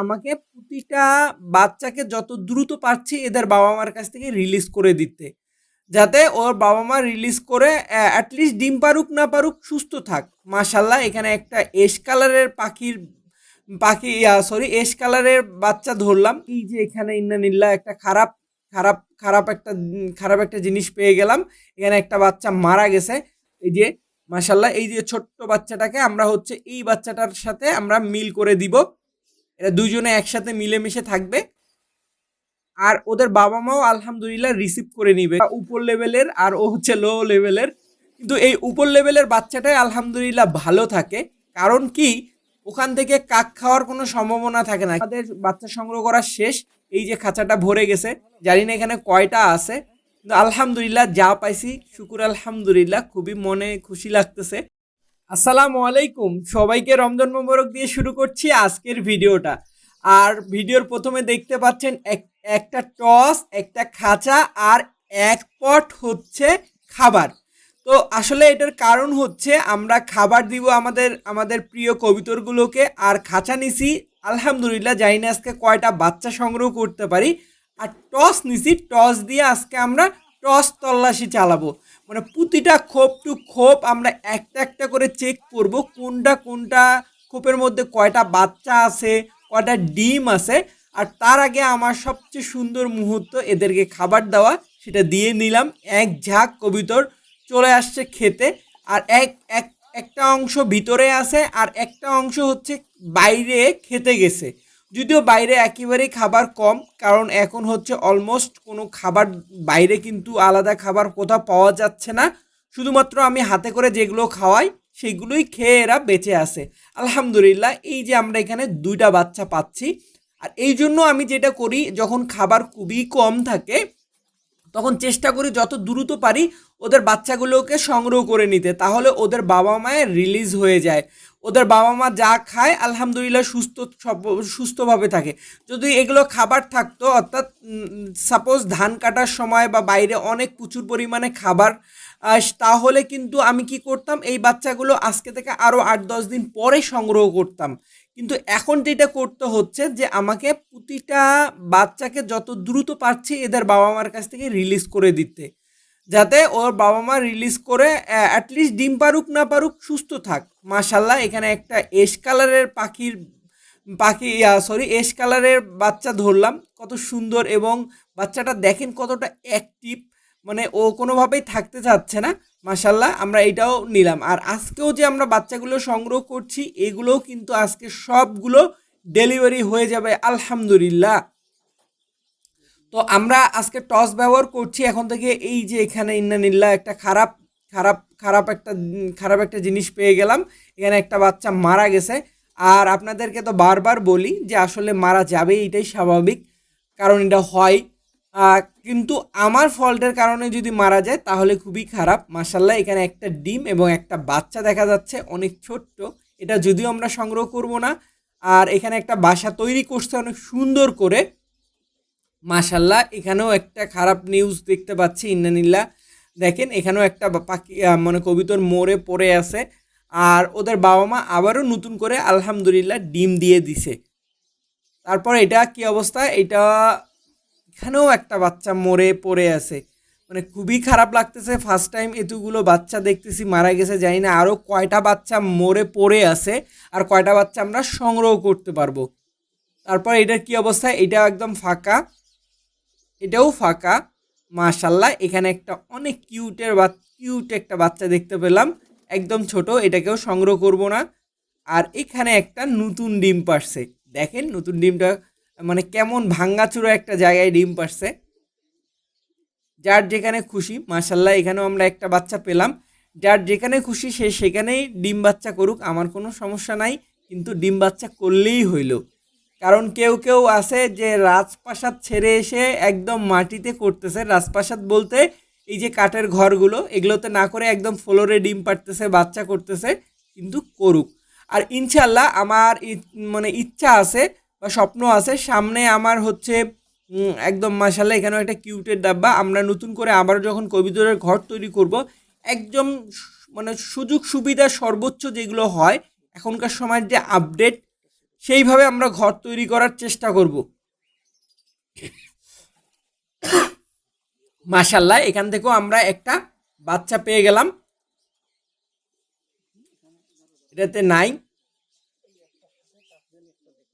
আমাকে প্রতিটা বাচ্চাকে যত দ্রুত পারছি এদের বাবা মার কাছ থেকে রিলিজ করে দিতে। যাতে ওর বাবা মা রিলিজ করে অ্যাটলিস্ট ডিম পারুক, না পারুক, সুস্থ থাক। মাশাল্লাহ এখানে একটা এস কালারের পাখির, পাখি সরি এস কালারের বাচ্চা ধরলাম। এই যে এখানে ইন্নানিল্লা একটা খারাপ খারাপ খারাপ একটা খারাপ একটা জিনিস পেয়ে গেলাম। এখানে একটা বাচ্চা মারা গেছে। এই যে মাশাল্লাহ এই যে ছোট্ট বাচ্চাটাকে আমরা হচ্ছে এই বাচ্চাটার সাথে আমরা মিল করে দিব। এরা দুজনে একসাথে মিলেমিশে থাকবে। আর ওদের বাবা মাও আলহামদুলিল্লাহ রিসিভ করে নিবে। উপর লেভেলের আর ও হচ্ছে লো লেভেলের। কিন্তু এই উপর লেভেলের বাচ্চাটাই আলহামদুলিল্লাহ ভালো থাকে। কারণ কি? ওখান থেকে কাক খাওয়ার কোনো সম্ভাবনা থাকে না। আমাদের বাচ্চা সংগ্রহ করা শেষ। এই যে খাঁচাটা ভরে গেছে। জানি না এখানে কয়টা আছে। আলহামদুলিল্লাহ যা পাইছি, শুকুর আলহামদুলিল্লাহ, খুবই মনে খুশি লাগতেছে। আসসালামু আলাইকুম, সবাইকে রমজান মোবারক দিয়ে শুরু করছি আজকের ভিডিওটা। আর ভিডিওর প্রথমে দেখতে পাচ্ছেন এক, একটা টস, একটা খাঁচা আর এক পট হচ্ছে খাবার। তো আসলে এটার কারণ হচ্ছে আমরা খাবার দিব আমাদের আমাদের প্রিয় কবিতরগুলোকে, আর খাঁচা নিছি, আলহামদুলিল্লাহ জানি না আজকে কয়টা বাচ্চা সংগ্রহ করতে পারি আর টস নিছি, টস দিয়ে আজকে আমরা টস তল্লাশি চালাবো। মানে প্রতিটা খোপ টু খোপ আমরা একটা একটা করে চেক করব, কোনটা কোনটা খোপের মধ্যে কয়টা বাচ্চা আছে, কয়টা ডিম আছে, আর তার আগে আমার সবচেয়ে সুন্দর মুহূর্ত এদেরকে খাবার দেওয়া, সেটা দিয়ে নিলাম। এক ঝাঁক কবিতর চলে আসছে খেতে, আর এক এক, একটা অংশ ভিতরে আছে, আর একটা অংশ হচ্ছে বাইরে খেতে গেছে। যদিও বাইরে একেবারেই খাবার কম, কারণ এখন হচ্ছে অলমোস্ট কোনো খাবার বাইরে কিন্তু আলাদা খাবার কোথাও পাওয়া যাচ্ছে না। শুধুমাত্র আমি হাতে করে যেগুলো খাওয়াই, সেগুলোই খেয়ে এরা বেঁচে আছে। আলহামদুলিল্লাহ, এই যে আমরা এখানে দুইটা বাচ্চা পাচ্ছি। আর এই জন্য আমি যেটা করি, যখন খাবার খুবই কম থাকে, তখন চেষ্টা করি যত দ্রুত পারি ওদের বাচ্চাগুলোকে সংগ্রহ করে নিতে, তাহলে ওদের বাবা মায়ের রিলিজ হয়ে যায়। ওদের বাবা মা যা খায়, আলহামদুলিল্লাহ সুস্থ সুস্থভাবে থাকে। যদি এগুলো খাবার থাকতো, অর্থাৎ সাপোজ ধান কাটার সময় বা বাইরে অনেক প্রচুর পরিমাণে খাবার তাহলে কিন্তু আমি কি করতাম, এই বাচ্চাগুলো আজকে থেকে আরও আট, দশ দিন পরে সংগ্রহ করতাম। কিন্তু এখন যেটা করতে হচ্ছে যে, আমাকে প্রতিটা বাচ্চাকে যত দ্রুত পারছি এদের বাবা মার কাছ থেকে রিলিজ করে দিতে। যাতে ওর বাবা মা রিলিজ করে অ্যাটলিস্ট ডিম পারুক, না পারুক, সুস্থ থাক। মাশাল্লাহ এখানে একটা এস কালারের পাখির, পাখি সরি এস কালারের বাচ্চা ধরলাম। কত সুন্দর এবং বাচ্চাটা দেখেন কতটা অ্যাক্টিভ মানে ও কোনোভাবেই থাকতে চাচ্ছে না। মাশাল্লাহ আমরা এটাও নিলাম। আর আজকেও যে আমরা বাচ্চাগুলো সংগ্রহ করছি, এগুলোও কিন্তু আজকে সবগুলো ডেলিভারি হয়ে যাবে, আলহামদুলিল্লাহ। তো আমরা আজকে টস ব্যবহার করছি এখন থেকে এই যে এখানে ইন্নানিল্লা একটা খারাপ খারাপ খারাপ একটা খারাপ একটা জিনিস পেয়ে গেলাম। এখানে একটা বাচ্চা মারা গেছে। আর আপনাদেরকে তো বারবার বলি যে আসলে মারা যাবে, এটাই স্বাভাবিক, কারণ এটা হয়। কিন্তু আমার ফল্টের কারণে যদি মারা যায়, তাহলে খুবই খারাপ। মাসাল্লাহ এখানে একটা ডিম এবং একটা বাচ্চা দেখা যাচ্ছে, অনেক ছোট্ট। এটা যদিও আমরা সংগ্রহ করব না। আর এখানে একটা বাসা তৈরি করছে অনেক সুন্দর করে। মাশাল্লাহ এখানেও একটা খারাপ নিউজ দেখতে পাচ্ছি ইন্নানিল্লা দেখেন, এখানেও একটা পাখি মানে কবিতর মোড়ে পড়ে আছে, আর ওদের বাবা মা আবারও নতুন করে আলহামদুলিল্লাহ ডিম দিয়ে দিছে। তারপর এটা কি অবস্থা? এটা এখানেও একটা বাচ্চা মরে পড়ে আছে। মানে খুবই খারাপ লাগতেছে ফার্স্ট টাইম এতগুলো বাচ্চা দেখতেছি, মারা গেছে, জানি না, আরও কয়টা বাচ্চা মরে পড়ে আছে, আর কয়টা বাচ্চা আমরা সংগ্রহ করতে পারব। তারপর এটার কি অবস্থা? এটা একদম ফাঁকা। এটাও ফাঁকা। মাশাল্লাহ, এখানে একটা অনেক কিউটের বা কিউট একটা বাচ্চা দেখতে পেলাম। একদম ছোট, এটাকেও সংগ্রহ করব না। আর এখানে একটা নতুন ডিম পারছে। দেখেন নতুন ডিমটা মানে কেমন ভাঙ্গাচুরো একটা জায়গায় ডিম পারছে। যার যেখানে খুশি, মাশাল্লাহ, এখানেও আমরা একটা বাচ্চা পেলাম। যার যেখানে খুশি, সে সেখানেই ডিম বাচ্চা করুক, আমার কোনো সমস্যা নাই। কিন্তু ডিম বাচ্চা করলেই হইল। কারণ কেউ কেউ আছে যে রাজপ্রাসাদ ছেড়ে এসে একদম মাটিতে করতেছে। রাজপ্রাসাদ বলতে এই যে কাঠের ঘরগুলো, এগুলোতে না করে একদম ফ্লোরে ডিম পাড়তেছে, বাচ্চা করতেছে, কিন্তু করুক। আর ইনশাল্লাহ আমার মানে ইচ্ছা আছে বা স্বপ্ন আছে, সামনে আমার হচ্ছে একদম মাসাল্লাহ এখানেও একটা কিউটের ডাব্বা। আমরা নতুন করে আবার যখন কবিতরের ঘর তৈরি করব, একদম মানে সুযোগ সুবিধা সর্বোচ্চ যেগুলো হয়, এখনকার সময়ের যে আপডেট সেইভাবে আমরা ঘর তৈরি করার চেষ্টা করব। মাশাল্লাহ এখান থেকেও আমরা একটা বাচ্চা পেয়ে গেলাম। এটাতে নাই।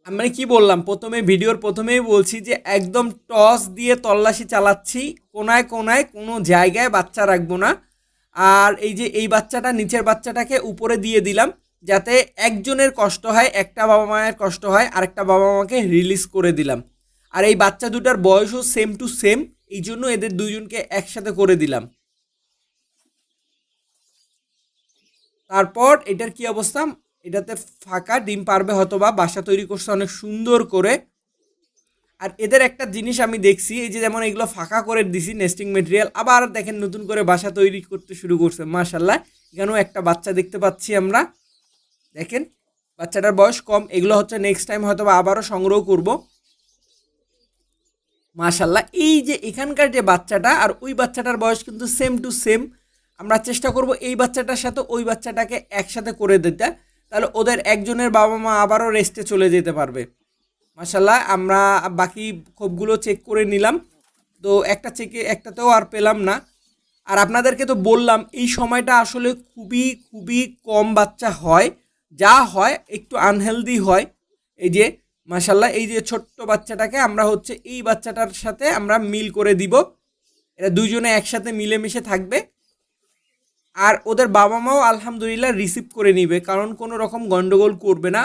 আমরা কি বললাম, প্রথমে, ভিডিওর প্রথমেই বলছি যে একদম টস দিয়ে তল্লাশি চালাচ্ছি, কোনায় কোনায় কোনো জায়গায় বাচ্চা রাখব না। আর এই যে এই বাচ্চাটা, নিচের বাচ্চাটাকে উপরে দিয়ে দিলাম। যাতে একজনের কষ্ট হয়, একটা বাবা মায়ের কষ্ট হয়, আরেকটা বাবা মাকে রিলিজ করে দিলাম। আর এই বাচ্চা দুটার বয়সও সেম টু সেম এই জন্য এদের দুজনকে একসাথে করে দিলাম। তারপর এটার কি অবস্থা? এটাতে ফাঁকা ডিম পারবে হয়তো বা বাসা তৈরি করছে অনেক সুন্দর করে। আর এদের একটা জিনিস আমি দেখছি, এই যে যেমন এগুলো ফাঁকা করে দিছি নেস্টিং মেটেরিয়াল আবার দেখেন নতুন করে বাসা তৈরি করতে শুরু করছে মাশাল্লাহ এখানেও একটা বাচ্চা দেখতে পাচ্ছি আমরা। দেখেন, বাচ্চাটার বয়স কম, এগুলো হচ্ছে নেক্সট টাইম হয়তো আবারও সংগ্রহ করব। মাশাল্লাহ এই যে এখানকার যে বাচ্চাটা আর ওই বাচ্চাটার বয়স কিন্তু সেম টু সেম আমরা চেষ্টা করব এই বাচ্চাটার সাথে ওই বাচ্চাটাকে একসাথে করে দিতে, তাহলে ওদের একজনের বাবা মা আবারও রেস্টে চলে যেতে পারবে। মাশাল্লাহ আমরা বাকি খোপগুলো চেক করে নিলাম। তো একটা চেকে একটাতেও আর পেলাম না। আর আপনাদেরকে তো বললাম, এই সময়টা আসলে খুবই খুবই কম বাচ্চা হয়। যা হয় একটু আনহেলদি হয়। এই যে মাশাল্লাহ এই যে ছোট্ট বাচ্চাটাকে আমরা হচ্ছে এই বাচ্চাটার সাথে আমরা মিল করে দিব। এরা দুজনে একসাথে মিলেমিশে থাকবে। আর ওদের বাবা মাও আলহামদুলিল্লাহ রিসিভ করে নিবে, কারণ কোনো রকম গন্ডগোল করবে না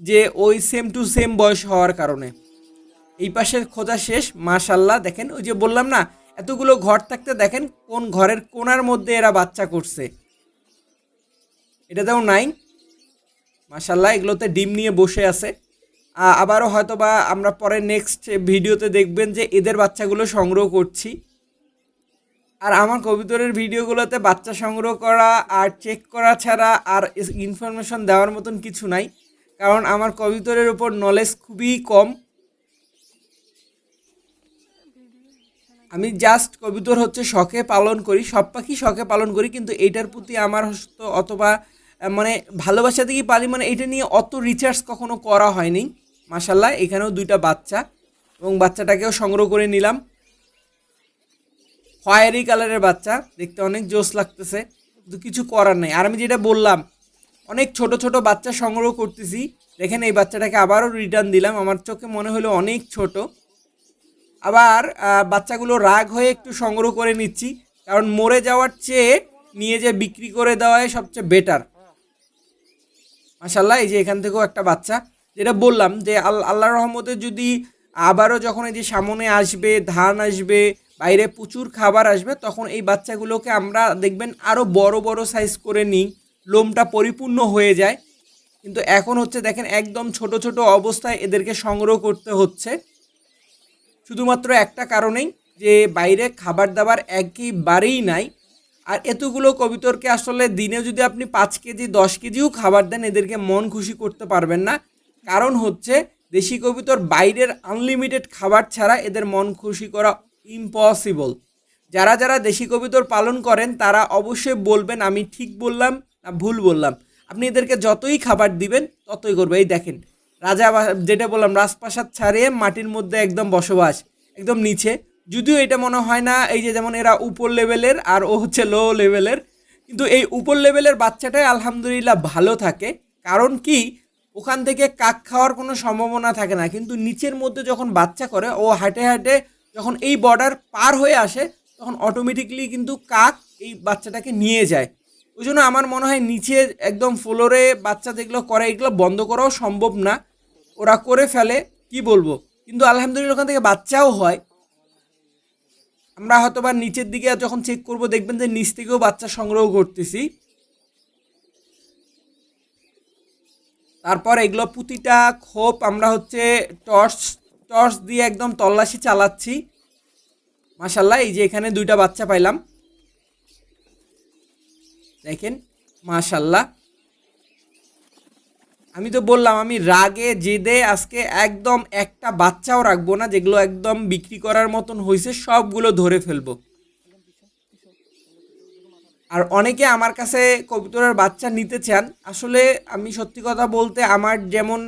যে ওই সেম টু সেম বয়স হওয়ার কারণে। এই পাশের খোঁজা শেষ মাশাল্লাহ দেখেন, ওই যে বললাম না, এতগুলো ঘর থাকতে দেখেন কোন ঘরের কোনার মধ্যে এরা বাচ্চা করছে। এটা এটাতেও নাই মাশাল্লাহ এগুলোতে ডিম নিয়ে বসে আছে। আবারও হয়তো বা আমরা পরে নেক্সট ভিডিওতে দেখবেন যে এদের বাচ্চাগুলো সংগ্রহ করছি। আর আমার কবিতরের ভিডিওগুলোতে বাচ্চা সংগ্রহ করা আর চেক করা ছাড়া আর ইনফরমেশন দেওয়ার মতন কিছু নাই। কারণ আমার কবিতরের উপর নলেজ খুবই কম। আমি জাস্ট কবিতর হচ্ছে শখে পালন করি, সব পাখি শখে পালন করি, কিন্তু এইটার প্রতি আমার হস্ত অথবা মানে ভালোবাসা থেকেই পালি? মানে এটা নিয়ে অত রিচার্জ কখনো করা হয়নি। মাসাল্লাহ এখানেও দুইটা বাচ্চা এবং বাচ্চাটাকেও সংগ্রহ করে নিলাম। খয়েরি কালারের বাচ্চা, দেখতে অনেক জোস লাগতেছে, কিন্তু কিছু করার নেই। আর আমি যেটা বললাম, অনেক ছোট ছোট বাচ্চা সংগ্রহ করতেছি। দেখেন, এই বাচ্চাটাকে আবারও রিটার্ন দিলাম। আমার চোখে মনে হলো অনেক ছোট। আবার বাচ্চাগুলো রাগ হয়ে একটু সংগ্রহ করে নিচ্ছি। কারণ মরে যাওয়ার চেয়ে নিয়ে যে বিক্রি করে দেওয়াই সবচেয়ে বেটার মাসাল্লাহ এই যে এখান থেকেও একটা বাচ্চা। যেটা বললাম যে আল- আল্লাহর রহমতে যদি আবারও যখন এই যে সামনে আসবে, ধান আসবে, বাইরে প্রচুর খাবার আসবে, তখন এই বাচ্চাগুলোকে আমরা দেখবেন আরও বড় বড় সাইজ করে নিই, লোমটা পরিপূর্ণ হয়ে যায়। কিন্তু এখন হচ্ছে দেখেন একদম ছোট ছোট অবস্থায় এদেরকে সংগ্রহ করতে হচ্ছে। শুধুমাত্র একটা কারণেই যে বাইরে খাবার দাবার একেবারেই নাই। আর এতগুলো কবিতরকে আসলে দিনে যদি আপনি পাঁচ কেজি, দশ কেজিও খাবার দেন, এদেরকে মন খুশি করতে পারবেন না। কারণ হচ্ছে, দেশি কবিতর বাইরের আনলিমিটেড খাবার ছাড়া এদের মন খুশি করা ইম্পসিবল যারা যারা দেশি কবিতর পালন করেন, তারা অবশ্যই বলবেন, আমি ঠিক বললাম না ভুল বললাম? আপনি এদেরকে যতই খাবার দিবেন, ততই করবে। এই দেখেন, রাজা যেটা বললাম, রাজপ্রাসাদ ছাড়িয়ে মাটির মধ্যে একদম বসবাস, একদম নিচে। যদিও এটা মনে হয় না, এই যে যেমন এরা উপর লেভেলের আর ও হচ্ছে লো লেভেলের কিন্তু এই উপর লেভেলের বাচ্চাটাই আলহামদুলিল্লাহ ভালো থাকে। কারণ কি? ওখান থেকে কাক খাওয়ার কোনো সম্ভাবনা থাকে না, কিন্তু নিচের মধ্যে যখন বাচ্চা করে, ও হাঁটে হাঁটে যখন এই বর্ডার পার হয়ে আসে, তখন অটোমেটিকলি কিন্তু কাক এই বাচ্চাটাকে নিয়ে যায়। ওই জন্য আমার মনে হয় নিচে একদম ফ্লোরে বাচ্চা যেগুলো করে, এগুলো বন্ধ করাও সম্ভব না। ওরা করে ফেলে, কি বলব? কিন্তু আলহামদুলিল্লাহ ওখান থেকে বাচ্চাও হয়। আমরা হয়তো বা নিচের দিকে যখন চেক করব, দেখবেন যে নিচ থেকেও বাচ্চা সংগ্রহ করতেছি। তারপর এগুলো প্রতিটা খোপ, আমরা হচ্ছে টর্চ টর্চ দিয়ে একদম তল্লাশি চালাচ্ছি। মাশাল্লাহ এই যে এখানে দুইটা বাচ্চা পাইলাম। দেখেন মাশাল্লাহ আমি তো বললাম, আমি রাগে, জেদে আজকে একদম একটা বাচ্চাও রাখব না, যেগুলো একদম বিক্রি করার মতন হয়েছে সবগুলো ধরে ফেলব। আর অনেকে আমার কাছে কবুতরের বাচ্চা নিতে চান, আসলে আমি সত্যি কথা বলতে আমার যেমন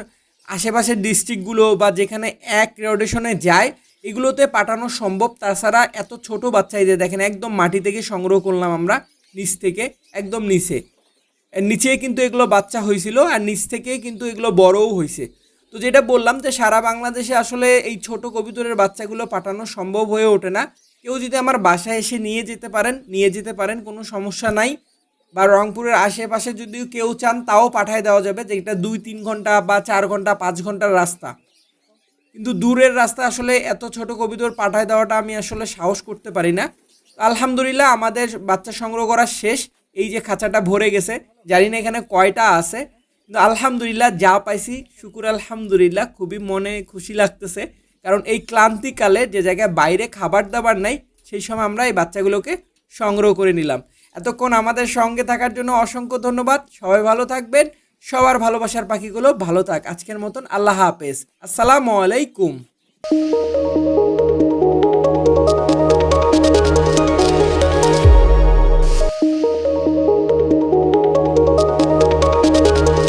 আশেপাশের ডিস্ট্রিক্টগুলো বা যেখানে এক রোটেশনে যায়, এগুলোতে পাঠানো সম্ভব। তাছাড়া এত ছোট বাচ্চা যে দেখেন, একদম মাটি থেকে সংগ্রহ করলাম আমরা, নিচ থেকে, একদম নিচে। নিচে কিন্তু এগুলো বাচ্চা হয়েছিল আর নিচ থেকে কিন্তু এগুলো বড়ও হয়েছে। তো যেটা বললাম যে সারা বাংলাদেশে আসলে এই ছোট কবুতরের বাচ্চাগুলো পাঠানো সম্ভব হয়ে ওঠে না। কেউ যদি আমার বাসায় এসে নিয়ে যেতে পারেন, নিয়ে যেতে পারেন, কোনো সমস্যা নাই। বা রংপুরের আশেপাশে যদি কেউ চান, তাও পাঠায় দেওয়া যাবে যেটা দুই, তিন ঘণ্টা বা চার ঘণ্টা, পাঁচ ঘণ্টার রাস্তা। কিন্তু দূরের রাস্তা আসলে এত ছোট কবিতর পাঠায় দেওয়াটা আমি আসলে সাহস করতে পারি না। আলহামদুলিল্লাহ আমাদের বাচ্চা সংগ্রহ করা শেষ। এই যে খাঁচাটা ভরে গেছে, জানি না এখানে কয়টা আছে, কিন্তু আলহামদুলিল্লাহ যা পাইছি, শুকুর আলহামদুলিল্লাহ, খুবই মনে খুশি লাগতেছে। কারণ এই ক্লান্তিকালে যে জায়গায় বাইরে খাবার দাবার নাই, সেই সময় আমরা এই বাচ্চাগুলোকে সংগ্রহ করে নিলাম। এতক্ষণ আমাদের সঙ্গে থাকার জন্য অসংখ্য ধন্যবাদ। সবাই ভালো থাকবেন। সবার ভালোবাসার পাখিগুলো ভালো থাক। আজকের মতন আল্লাহ হাফেজ। আসসালামু আলাইকুম।